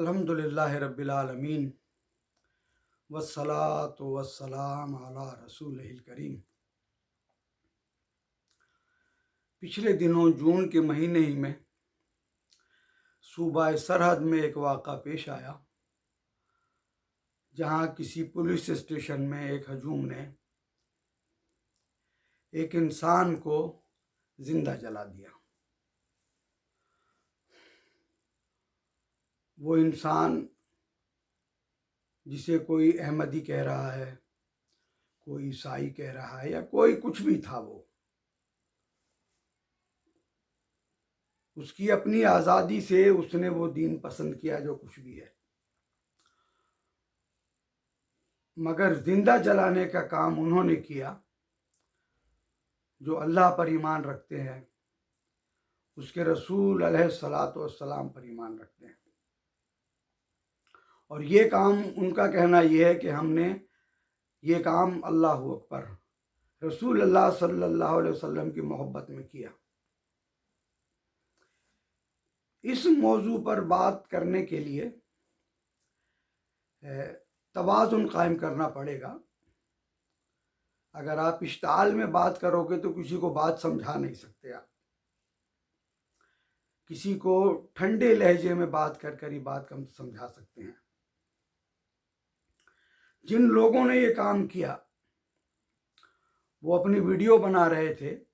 الحمد للہ رب العالمین وسلاۃ وسلام علی رسول کریم پچھلے دنوں جون کے مہینے ہی میں صوبہ سرحد میں ایک واقعہ پیش آیا، جہاں کسی پولیس اسٹیشن میں ایک ہجوم نے ایک انسان کو زندہ جلا دیا۔ وہ انسان جسے کوئی احمدی کہہ رہا ہے، کوئی عیسائی کہہ رہا ہے، یا کوئی کچھ بھی تھا وہ۔ اس کی اپنی آزادی سے اس نے وہ دین پسند کیا جو کچھ بھی ہے۔ مگر زندہ جلانے کا کام انہوں نے کیا، جو اللہ پر ایمان رکھتے ہیں، اس کے رسول علیہ السلاۃ والسلام پر ایمان رکھتے ہیں۔ اور یہ کام ان کا کہنا یہ ہے کہ ہم نے یہ کام اللہ اکبر، رسول اللہ صلی اللہ علیہ وسلم کی محبت میں کیا۔ اس موضوع پر بات کرنے کے لیے توازن قائم کرنا پڑے گا۔ اگر آپ اشتعال میں بات کرو گے تو کسی کو بات سمجھا نہیں سکتے آپ۔ کسی کو ٹھنڈے لہجے میں بات کر کر ہی بات کم سمجھا سکتے ہیں۔ جن لوگوں نے یہ کام کیا، وہ اپنی ویڈیو بنا رہے تھے۔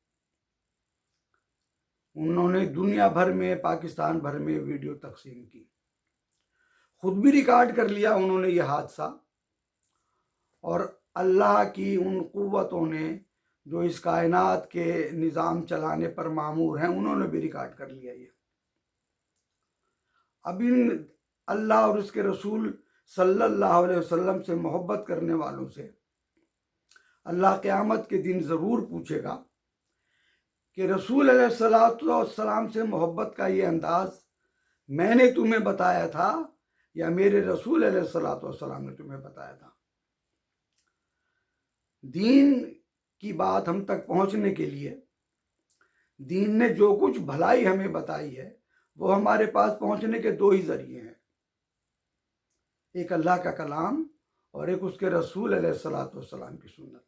انہوں نے دنیا بھر میں، پاکستان بھر میں ویڈیو تقسیم کی۔ خود بھی ریکارڈ کر لیا انہوں نے یہ حادثہ۔ اور اللہ کی ان قوتوں نے جو اس کائنات کے نظام چلانے پر معمور ہیں، انہوں نے بھی ریکارڈ کر لیا یہ۔ اب ان اللہ اور اس کے رسول صلی اللہ علیہ وسلم سے محبت کرنے والوں سے اللہ قیامت کے دن ضرور پوچھے گا کہ رسول علیہ السلام سے محبت کا یہ انداز میں نے تمہیں بتایا تھا یا میرے رسول علیہ السلاۃ والسلام نے تمہیں بتایا تھا؟ دین کی بات ہم تک پہنچنے کے لیے دین نے جو کچھ بھلائی ہمیں بتائی ہے وہ ہمارے پاس پہنچنے کے دو ہی ذریعے ہیں۔ ایک اللہ کا کلام اور ایک اس کے رسول علیہ السلاۃ والسلام کی سنت۔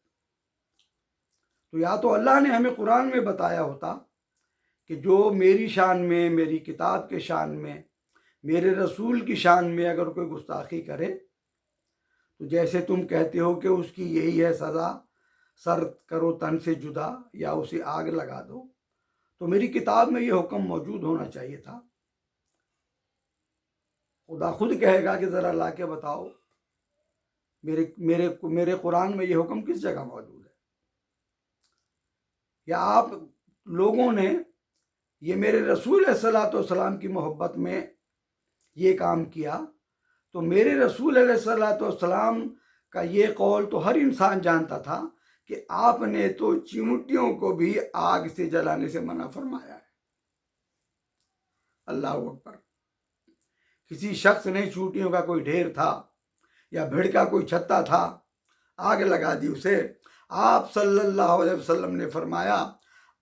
تو یا تو اللہ نے ہمیں قرآن میں بتایا ہوتا کہ جو میری شان میں، میری کتاب کے شان میں، میرے رسول کی شان میں اگر کوئی گستاخی کرے، تو جیسے تم کہتے ہو کہ اس کی یہی ہے سزا، سر کرو تن سے جدا یا اسے آگ لگا دو، تو میری کتاب میں یہ حکم موجود ہونا چاہیے تھا۔ خدا خود کہے گا کہ ذرا لا کے بتاؤ۔ میرے میرے میرے قرآن میں یہ حکم کس جگہ موجود ہے؟ یا آپ لوگوں نے یہ میرے رسول صلاۃ والسلام کی محبت میں یہ کام کیا، تو میرے رسول علیہ صلاۃ والسلام کا یہ قول تو ہر انسان جانتا تھا کہ آپ نے تو چمٹیوں کو بھی آگ سے جلانے سے منع فرمایا ہے۔ اللہ اکبر۔ کسی شخص نے چوٹیوں کا کوئی ڈھیر تھا یا بھیڑ کا کوئی چھتا تھا، آگ لگا دی اسے۔ آپ صلی اللہ علیہ وسلم نے فرمایا،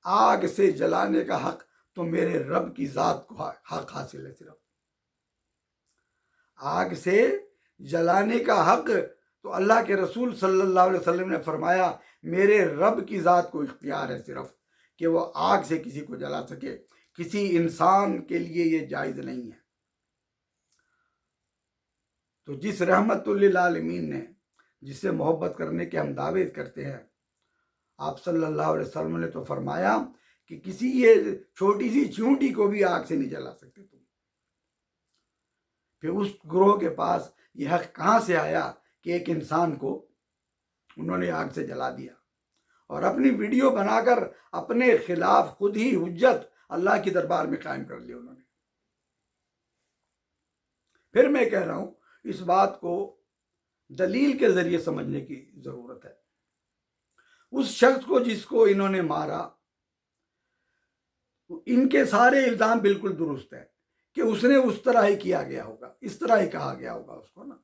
آگ سے جلانے کا حق تو میرے رب کی ذات کو حق حاصل ہے، صرف۔ آگ سے جلانے کا حق تو اللہ کے رسول صلی اللہ علیہ وسلم نے فرمایا، میرے رب کی ذات کو اختیار ہے، صرف۔ کہ وہ آگ سے کسی کو جلا سکے۔ کسی انسان کے لیے یہ جائز نہیں ہے۔ تو جس رحمت للعالمین نے جس سے محبت کرنے کے ہم دعوے کرتے ہیں، آپ صلی اللہ علیہ وسلم نے تو فرمایا کہ کسی یہ چھوٹی سی چونٹی کو بھی آگ سے نہیں جلا سکتے تم۔ پھر اس گروہ کے پاس یہ حق کہاں سے آیا کہ ایک انسان کو انہوں نے آگ سے جلا دیا؟ اور اپنی ویڈیو بنا کر اپنے خلاف خود ہی حجت اللہ کی دربار میں قائم کر لی انہوں نے۔ پھر میں کہہ رہا ہوں اس بات کو دلیل کے ذریعے سمجھنے کی ضرورت ہے۔ اس شخص کو جس کو انہوں نے مارا، ان کے سارے الزام بالکل درست ہے کہ اس نے اس طرح ہی کیا گیا ہوگا، اس طرح ہی کہا گیا ہوگا اس کو نا۔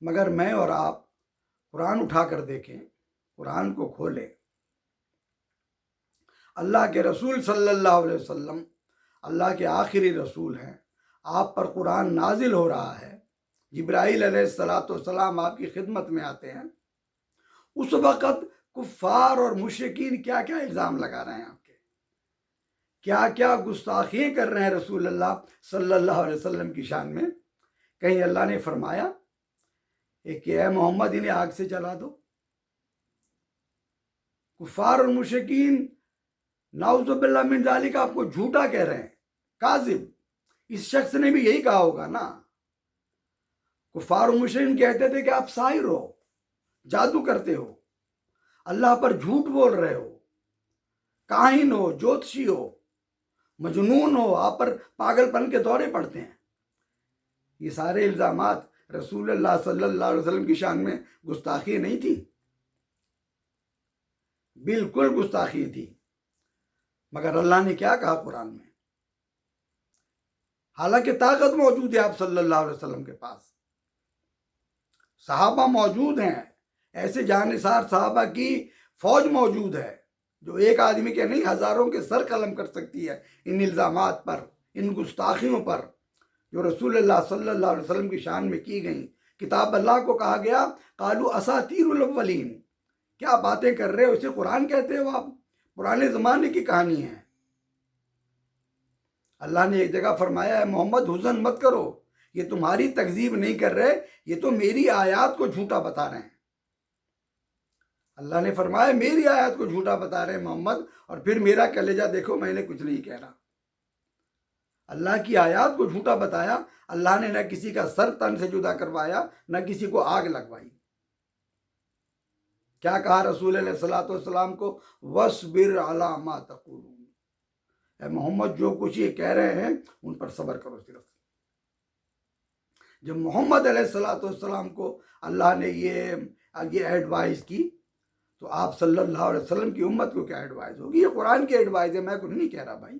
مگر میں اور آپ قرآن اٹھا کر دیکھیں، قرآن کو کھولیں۔ اللہ کے رسول صلی اللہ علیہ وسلم، اللہ کے آخری رسول ہیں۔ آپ پر قرآن نازل ہو رہا ہے۔ جبرائیل علیہ السلاۃ والسلام آپ کی خدمت میں آتے ہیں۔ اس وقت کفار اور مشرقین کیا کیا الزام لگا رہے ہیں آپ کے؟ کیا کیا گستاخیاں کر رہے ہیں رسول اللہ صلی اللہ علیہ وسلم کی شان میں؟ کہیں اللہ نے فرمایا کہ اے محمد انہیں آگ سے چلا دو۔ کفار اور مشکین ناؤز باللہ من ذالک آپ کو جھوٹا کہہ رہے ہیں۔ کاذب۔ اس شخص نے بھی یہی کہا ہوگا نا۔ کفار و مشرین کہتے تھے کہ آپ سائر ہو، جادو کرتے ہو، اللہ پر جھوٹ بول رہے ہو، کاہن ہو، جوتشی ہو، مجنون ہو، آپ پر پاگل پن کے دورے پڑتے ہیں۔ یہ سارے الزامات رسول اللہ صلی اللہ علیہ وسلم کی شان میں گستاخی نہیں تھی۔ بالکل گستاخی تھی۔ مگر اللہ نے کیا کہا قرآن میں؟ حالانکہ طاقت موجود ہے آپ صلی اللہ علیہ وسلم کے پاس۔ صحابہ موجود ہیں۔ ایسے جانصار صحابہ کی فوج موجود ہے جو ایک آدمی کے نہیں، ہزاروں کے سر قلم کر سکتی ہے ان الزامات پر، ان گستاخیوں پر جو رسول اللہ صلی اللہ علیہ وسلم کی شان میں کی گئیں۔ کتاب اللہ کو کہا گیا کالو اساتیر الاولین۔ کیا باتیں کر رہے ہو؟ اسے قرآن کہتے ہو آپ؟ پرانے زمانے کی کہانی ہے۔ اللہ نے ایک جگہ فرمایا ہے، محمد حسن مت کرو، یہ تمہاری تکذیب نہیں کر رہے، یہ تو میری آیات کو جھوٹا بتا رہے ہیں۔ اللہ نے فرمایا، میری آیات کو جھوٹا بتا رہے ہیں محمد، اور پھر میرا کلیجہ دیکھو، میں نے کچھ نہیں کہہ رہا۔ اللہ کی آیات کو جھوٹا بتایا، اللہ نے نہ کسی کا سر تن سے جدا کروایا، نہ کسی کو آگ لگوائی۔ کیا کہا رسول علیہ السلاۃ والسلام کو؟ وصبر علامہ تقولون۔ محمد جو کچھ یہ کہہ رہے ہیں، ان پر صبر کرو صرف جب محمد علیہ السلاۃ والسلام کو اللہ نے یہ یہ ایڈوائز کی، تو آپ صلی اللہ علیہ وسلم کی امت کو کیا ایڈوائز ہوگی؟ یہ قرآن کی ایڈوائز ہے، میں کچھ نہیں کہہ رہا بھائی۔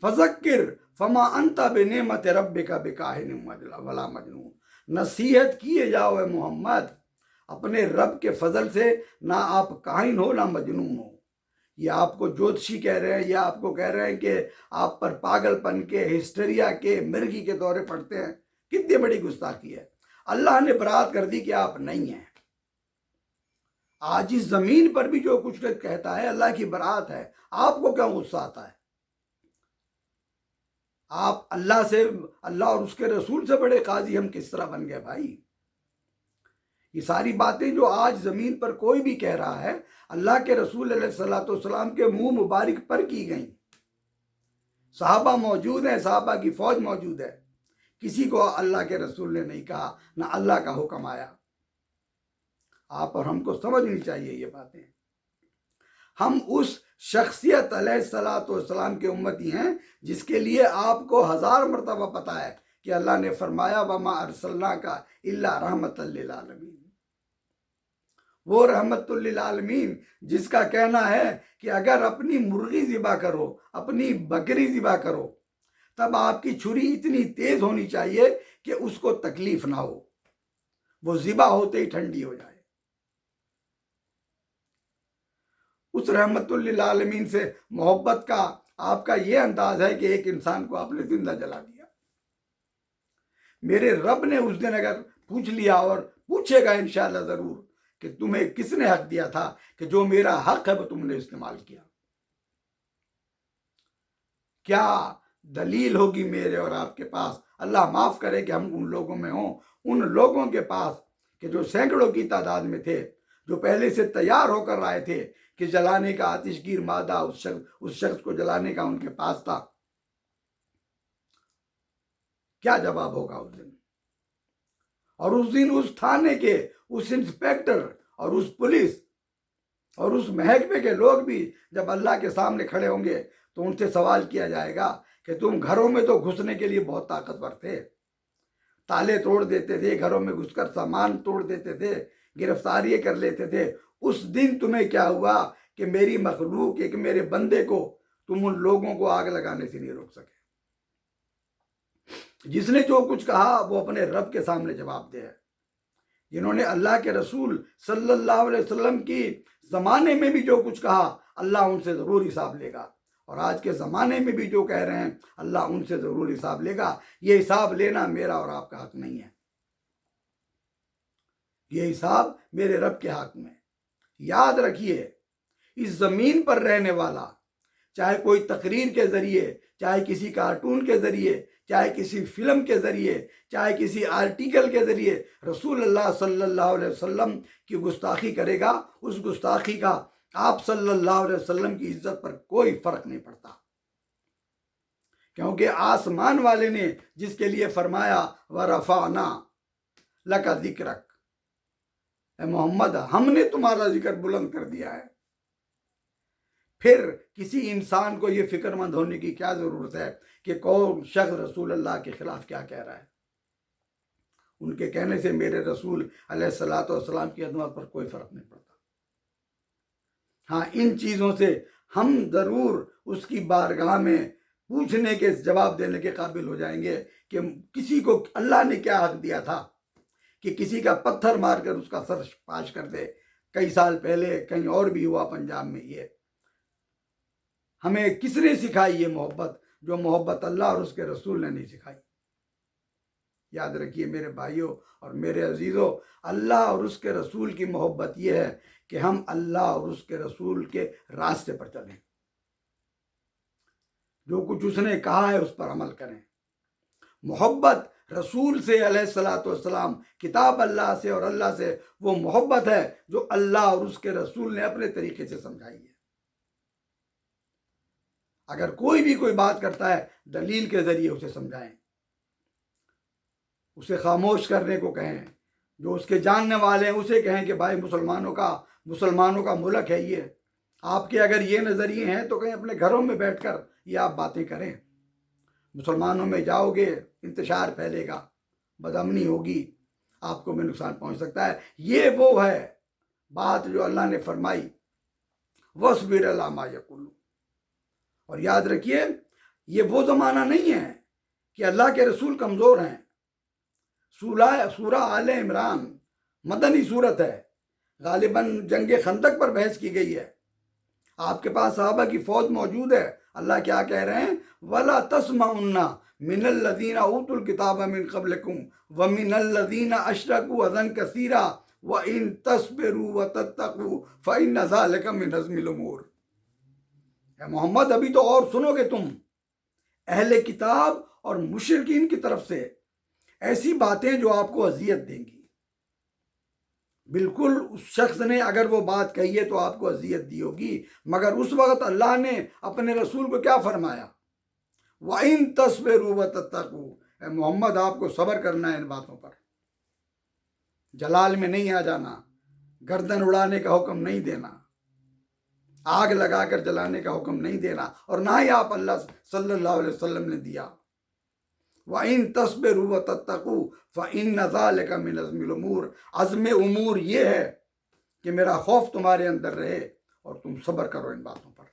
فذکر فما انتا بے نعمت رب کا بکاہن ولا مجنون۔ نصیحت کیے جاؤ اے محمد، اپنے رب کے فضل سے، نہ آپ کاہن ہو، نہ مجنون ہو۔ یہ آپ کو جوتشی کہہ رہے ہیں یا آپ کو کہہ رہے ہیں کہ آپ پر پاگل پن کے، ہسٹریا کے، مرغی کے دورے پڑتے ہیں۔ کتنی بڑی گستاخی ہے۔ اللہ نے برات کر دی کہ آپ نہیں ہیں۔ آج اس زمین پر بھی جو کچھ کہتا ہے، اللہ کی برات ہے۔ آپ کو کیا غصہ آتا ہے؟ آپ اللہ سے، اللہ اور اس کے رسول سے بڑے قاضی ہم کس طرح بن گئے بھائی؟ یہ ساری باتیں جو آج زمین پر کوئی بھی کہہ رہا ہے، اللہ کے رسول علیہ السلاۃ والسلام کے منہ مبارک پر کی گئیں۔ صحابہ موجود ہیں، صحابہ کی فوج موجود ہے۔ کسی کو اللہ کے رسول نے نہیں کہا، نہ اللہ کا حکم آیا۔ آپ اور ہم کو سمجھنی چاہیے یہ باتیں۔ ہم اس شخصیت علیہ السلاۃ والسلام کے امتی ہیں، جس کے لیے آپ کو ہزار مرتبہ پتا ہے کہ اللہ نے فرمایا، وما ارسلنا کا اللہ رحمت للعالمین وہ رحمت للعالمین، جس کا کہنا ہے کہ اگر اپنی مرغی ذبح کرو، اپنی بکری ذبح کرو، تب آپ کی چھری اتنی تیز ہونی چاہیے کہ اس کو تکلیف نہ ہو۔ وہ ذبح ہوتے ہی ٹھنڈی ہو جائے۔ اس رحمت للعالمین سے محبت کا آپ کا یہ انداز ہے کہ ایک انسان کو آپ نے زندہ جلا دیا۔ میرے رب نے اس دن اگر پوچھ لیا اور پوچھے گا انشاءاللہ ضرور کہ تمہیں کس نے حق دیا تھا کہ جو میرا حق ہے وہ تم نے استعمال کیا؟ کیا دلیل ہوگی میرے اور آپ کے پاس؟ اللہ معاف کرے کہ ہم ان لوگوں میں ہوں، ان لوگوں کے پاس کہ جو سینکڑوں کی تعداد میں تھے، جو پہلے سے تیار ہو کر آئے تھے کہ جلانے کا آتش گیر مادہ اس شخص اس شخص کو جلانے کا ان کے پاس تھا۔ کیا جواب ہوگا اس دن؟ اور اس دن اس تھانے کے، اس انسپیکٹر اور اس پولیس اور اس محکمے کے لوگ بھی جب اللہ کے سامنے کھڑے ہوں گے تو ان سے سوال کیا جائے گا کہ تم گھروں میں تو گھسنے کے لیے بہت طاقتور تھے۔ تالے توڑ دیتے تھے، گھروں میں گھس کر سامان توڑ دیتے تھے گرفتاری کر لیتے تھے۔ اس دن تمہیں کیا ہوا کہ میری مخلوق، ایک میرے بندے کو تم ان لوگوں کو آگ لگانے سے نہیں روک سکے؟ جس نے جو کچھ کہا وہ اپنے رب کے سامنے جواب دے جنہوں نے اللہ کے رسول صلی اللہ علیہ وسلم کی زمانے میں بھی جو کچھ کہا، اللہ ان سے ضرور حساب لے گا۔ اور آج کے زمانے میں بھی جو کہہ رہے ہیں، اللہ ان سے ضرور حساب لے گا۔ یہ حساب لینا میرا اور آپ کا حق نہیں ہے۔ یہ حساب میرے رب کے حق میں۔ یاد رکھیے، اس زمین پر رہنے والا، چاہے کوئی تقریر کے ذریعے، چاہے کسی کارٹون کے ذریعے چاہے کسی فلم کے ذریعے، چاہے کسی آرٹیکل کے ذریعے رسول اللہ صلی اللہ علیہ وسلم کی گستاخی کرے گا، اس گستاخی کا آپ صلی اللہ علیہ وسلم کی عزت پر کوئی فرق نہیں پڑتا۔ کیونکہ آسمان والے نے جس کے لیے فرمایا و رفانا لکا ذکرک اے محمد، ہم نے تمہارا ذکر بلند کر دیا ہے۔ پھر کسی انسان کو یہ فکر مند ہونے کی کیا ضرورت ہے کہ کون شخص رسول اللہ کے خلاف کیا کہہ رہا ہے؟ ان کے کہنے سے میرے رسول علیہ السلاۃ والسلام کی عدمت پر کوئی فرق نہیں پڑتا۔ ہاں ان چیزوں سے ہم ضرور اس کی بارگاہ میں پوچھنے کے جواب دینے کے قابل ہو جائیں گے کہ کسی کو اللہ نے کیا حق دیا تھا کہ کسی کا پتھر مار کر اس کا سر پاش کر دے۔ کئی سال پہلے کہیں اور بھی ہوا پنجاب میں یہ۔ ہمیں کس نے سکھائی یہ محبت جو محبت اللہ اور اس کے رسول نے نہیں سکھائی؟ یاد رکھیے میرے بھائیوں اور میرے عزیزوں، اللہ اور اس کے رسول کی محبت یہ ہے کہ ہم اللہ اور اس کے رسول کے راستے پر چلیں۔ جو کچھ اس نے کہا ہے اس پر عمل کریں۔ محبت رسول سے علیہ السلاۃ والسلام، کتاب اللہ سے اور اللہ سے وہ محبت ہے جو اللہ اور اس کے رسول نے اپنے طریقے سے سمجھائی ہے۔ اگر کوئی بھی کوئی بات کرتا ہے، دلیل کے ذریعے اسے سمجھائیں۔ اسے خاموش کرنے کو کہیں۔ جو اس کے جاننے والے ہیں، اسے کہیں کہ بھائی، مسلمانوں کا مسلمانوں کا ملک ہے یہ۔ آپ کے اگر یہ نظریے ہیں، تو کہیں اپنے گھروں میں بیٹھ کر یہ آپ باتیں کریں۔ مسلمانوں میں جاؤ گے، انتشار پھیلے گا، بدامنی ہوگی، آپ کو میں نقصان پہنچ سکتا ہے۔ یہ وہ ہے بات جو اللہ نے فرمائی۔ وصبر علامہ یقلو اور یاد رکھیے، یہ وہ زمانہ نہیں ہے کہ اللہ کے رسول کمزور ہیں۔ سورہ آل عمران مدنی صورت ہے۔ غالباً جنگ خندق پر بحث کی گئی ہے۔ آپ کے پاس صحابہ کی فوج موجود ہے۔ اللہ کیا کہہ رہے ہیں؟ ولا تسما من الدین اوت الکتاب من قبل و من الدین اشرک ازن کثیرہ و ان تصبر و تتقو فعن ذالک من نظم الامور اے محمد، ابھی تو اور سنو گے تم۔ اہل کتاب اور مشرقین کی طرف سے ایسی باتیں جو آپ کو اذیت دیں گی۔ بالکل، اس شخص نے اگر وہ بات کہی ہے تو آپ کو اذیت دی ہوگی، مگر اس وقت اللہ نے اپنے رسول کو کیا فرمایا؟ وَإِن تَصْبِرُوا وَتَتَّقُوا۔ اے محمد، آپ کو صبر کرنا ہے ان باتوں پر۔ جلال میں نہیں آ جانا، گردن اڑانے کا حکم نہیں دینا۔ آگ لگا کر جلانے کا حکم نہیں دینا اور نہ ہی آپ اللہ صلی اللہ علیہ وسلم نے دیا۔ وَإِن تَصْبِرُوا وَتَتَّقُوا فَإِنَّ ذَلِكَ مِنْ عَزْمِ الْأُمُورِ۔ عزم امور یہ ہے کہ میرا خوف تمہارے اندر رہے اور تم صبر کرو ان باتوں پر۔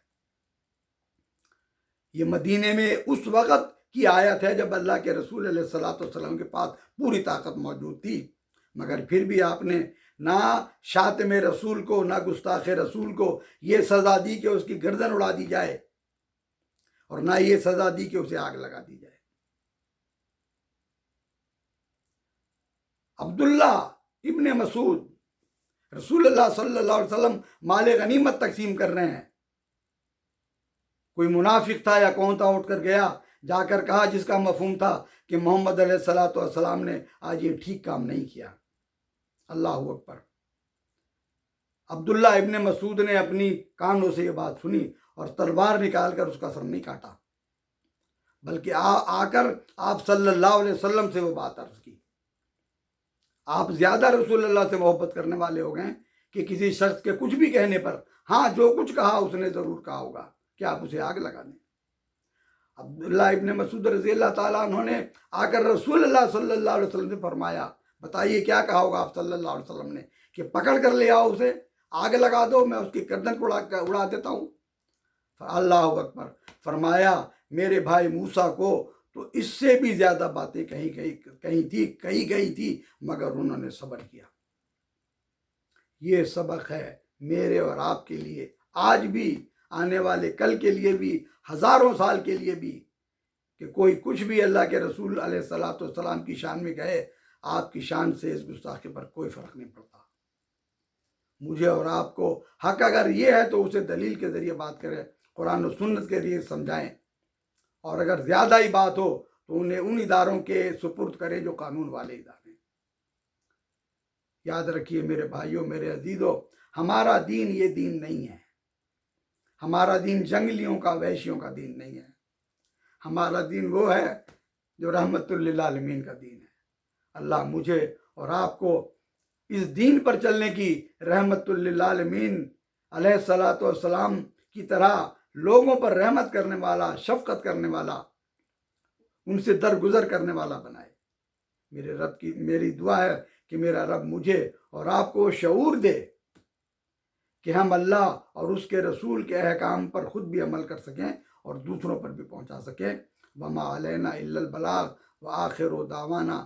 یہ مدینے میں اس وقت کی آیت ہے جب اللہ کے رسول علیہ السلام کے پاس پوری طاقت موجود تھی، مگر پھر بھی آپ نے نہ شاطم رسول کو، نہ گستاخ رسول کو یہ سزا دی کہ اس کی گردن اڑا دی جائے اور نہ یہ سزا دی کہ اسے آگ لگا دی جائے۔ عبداللہ ابن مسعود رسول اللہ صلی اللہ علیہ وسلم مال غنیمت تقسیم کر رہے ہیں۔ کوئی منافق تھا یا کون تھا؟ اٹھ کر گیا، جا کر کہا جس کا مفہوم تھا کہ محمد علیہ السلاۃ والسلام نے آج یہ ٹھیک کام نہیں کیا۔ اللہ اکبر۔ عبداللہ ابن مسعود نے اپنی کانوں سے یہ بات سنی اور تلوار نکال کر اس کا سر نہیں کاٹا، بلکہ آ آ کر آپ صلی اللہ علیہ وسلم سے وہ بات عرض کی۔ آپ زیادہ رسول اللہ سے محبت کرنے والے ہو گئے کہ کسی شخص کے کچھ بھی کہنے پر ہاں جو کچھ کہا اس نے ضرور کہا ہوگا کہ آپ اسے آگ لگا دیں؟ عبداللہ ابن مسعود رضی اللہ تعالیٰ انہوں نے آ کر رسول اللہ صلی اللہ علیہ وسلم سے فرمایا بتائیے کیا کہا ہوگا آپ صلی اللہ علیہ وسلم نے کہ پکڑ کر لے آؤ اسے، آگ لگا دو، میں اس کی گردن کو اڑا دیتا ہوں۔ اللہ اکبر، فرمایا، میرے بھائی موسا کو تو اس سے بھی زیادہ باتیں کہیں کہیں کہیں تھی، کہیں گئی تھی، مگر انہوں نے صبر کیا۔ یہ سبق ہے میرے اور آپ کے لیے۔ آج بھی، آنے والے کل کے لیے بھی، ہزاروں سال کے لیے بھی کہ کوئی کچھ بھی اللہ کے رسول علیہ السلاۃ والسلام کی شان میں کہے آپ کی شان سے اس گستاخی پر کوئی فرق نہیں پڑتا۔ مجھے اور آپ کو حق اگر یہ ہے تو اسے دلیل کے ذریعے بات کرے قرآن و سنت کے ذریعے سمجھائیں۔ اور اگر زیادہ ہی بات ہو تو انہیں ان اداروں کے سپرد کریں جو قانون والے ادارے یاد رکھیے میرے بھائیوں، میرے عزیزوں، ہمارا دین یہ دین نہیں ہے۔ ہمارا دین جنگلیوں کا ویشیوں کا دین نہیں ہے۔ ہمارا دین وہ ہے جو رحمت اللہ عالمین کا دین ہے۔ اللہ مجھے اور آپ کو اس دین پر چلنے کی رحمت اللہ عالمین علیہ السلاۃ والسلام کی طرح لوگوں پر رحمت کرنے والا، شفقت کرنے والا، ان سے درگزر کرنے والا بنائے۔ میرے رب کی، میری دعا ہے کہ میرا رب مجھے اور آپ کو شعور دے کہ ہم اللہ اور اس کے رسول کے احکام پر خود بھی عمل کر سکیں اور دوسروں پر بھی پہنچا سکیں۔ وما علینا البلاغ و آخر و داوانہ